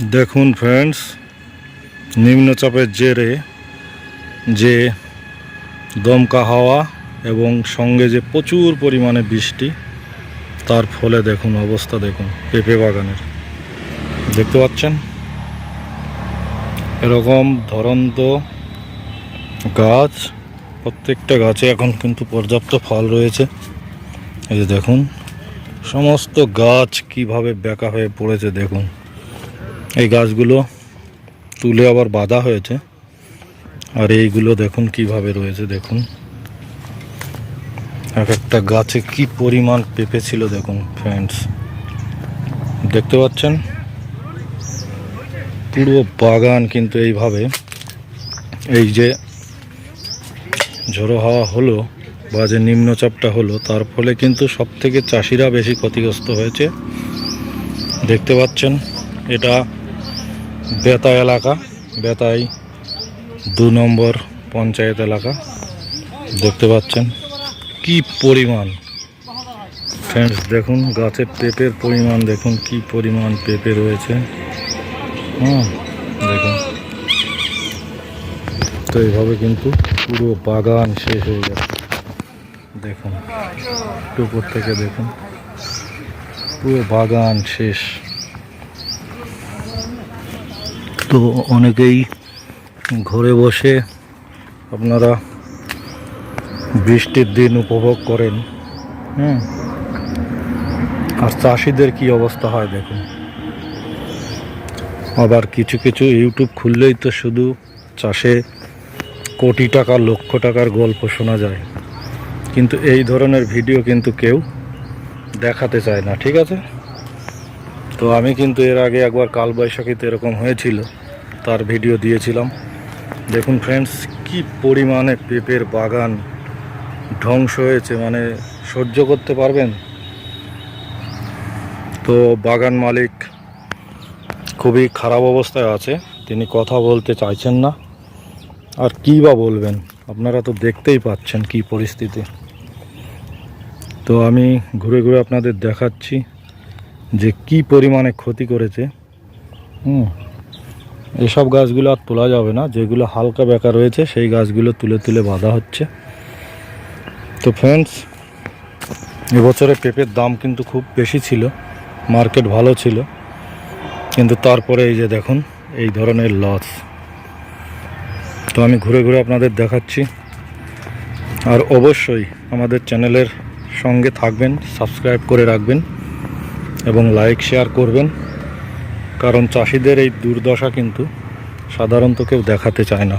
দেখুন ফ্রেন্ডস নিম্নচাপের জেরে যে দমকা হাওয়া এবং সঙ্গে যে প্রচুর পরিমাণে বৃষ্টি, তার ফলে দেখুন অবস্থা দেখুন পেঁপে বাগানের। দেখতে পাচ্ছেন? এরকম ধরন্ত গাছ, প্রত্যেকটা গাছে এখন কিন্তু পর্যাপ্ত ফল রয়েছে। এই যে দেখুন, সমস্ত গাছ কীভাবে বেঁকা হয়ে পড়েছে দেখুন। এই গাছগুলো তুলে আবার বাঁধা হয়েছে। আর এইগুলো দেখুন কীভাবে রয়েছে, দেখুন। এক একটা গাছে কি পরিমাণ পেঁপে ছিল, দেখুন ফ্রেন্ডস দেখতে পাচ্ছেন? পুরো বাগান কিন্তু এইভাবে। এই যে ঝড়ো হাওয়া হলো বা যে নিম্নচাপটা হলো, তার ফলে কিন্তু সব থেকে চাষিরা বেশি ক্ষতিগ্রস্ত হয়েছে। দেখতে পাচ্ছেন? এটা বেতা এলাকা, বেতাই দু নম্বর পঞ্চায়েত এলাকা। দেখতে পাচ্ছেন কি পরিমাণ। ফ্রেন্ডস দেখুন, গাছের পেঁপের পরিমাণ, দেখুন কি পরিমাণ পেঁপে রয়েছে। হ্যাঁ দেখুন। তো এইভাবে কিন্তু পুরো বাগান শেষ হয়ে গেছে। দেখুন, একটু থেকে দেখুন। পুরো বাগান শেষ। তো অনেকেই ঘরে বসে আপনারা বৃষ্টির দিন উপভোগ করেন, হুম? আর চাষিদের কি অবস্থা হয় দেখুন। আবার কিছু কিছু ইউটিউব খুললেই তো শুধু চাষে কোটি টাকা, লক্ষ টাকার গল্প শোনা যায়। কিন্তু এই ধরনের ভিডিও কিন্তু কেউ দেখাতে চায় না, ঠিক আছে? তো আমি কিন্তু এর আগে একবার কালবৈশাখীতে এরকম হয়েছিল। তার ভিডিও দিয়েছিলাম। দেখুন ফ্রেন্ডস কি পরিমাণে পেঁপের বাগান ধ্বংস হয়েছে মানে সহ্য করতে পারবেন? তো বাগান মালিক খুবই খারাপ অবস্থায় আছে, তিনি কথা বলতে চাইছেন না। আর কী বা বলবেন? আপনারা তো দেখতেই পাচ্ছেন কি পরিস্থিতি। তো আমি ঘুরে ঘুরে আপনাদের দেখাচ্ছি যে কি পরিমাণে ক্ষতি করেছে। হুম। এসব গাছগুলো আর তোলা যাবে না। যেগুলো হালকা বেকা রয়েছে, সেই গাছগুলো তুলে তুলে বাঁধা হচ্ছে। তো ফ্রেন্ডস এবছরে পেঁপের দাম কিন্তু খুব বেশি ছিল। মার্কেট ভালো ছিল। কিন্তু তারপরে এই যে দেখুন, এই ধরনের লস তো আমি ঘুরে ঘুরে আপনাদের দেখাচ্ছি। আর অবশ্যই আমাদের চ্যানেলের সঙ্গে থাকবেন সাবস্ক্রাইব করে রাখবেন এবং লাইক শেয়ার করবেন। কারণ চাষিদের এই দুর্দশা কিন্তু সাধারণত কেউ দেখাতে চায় না।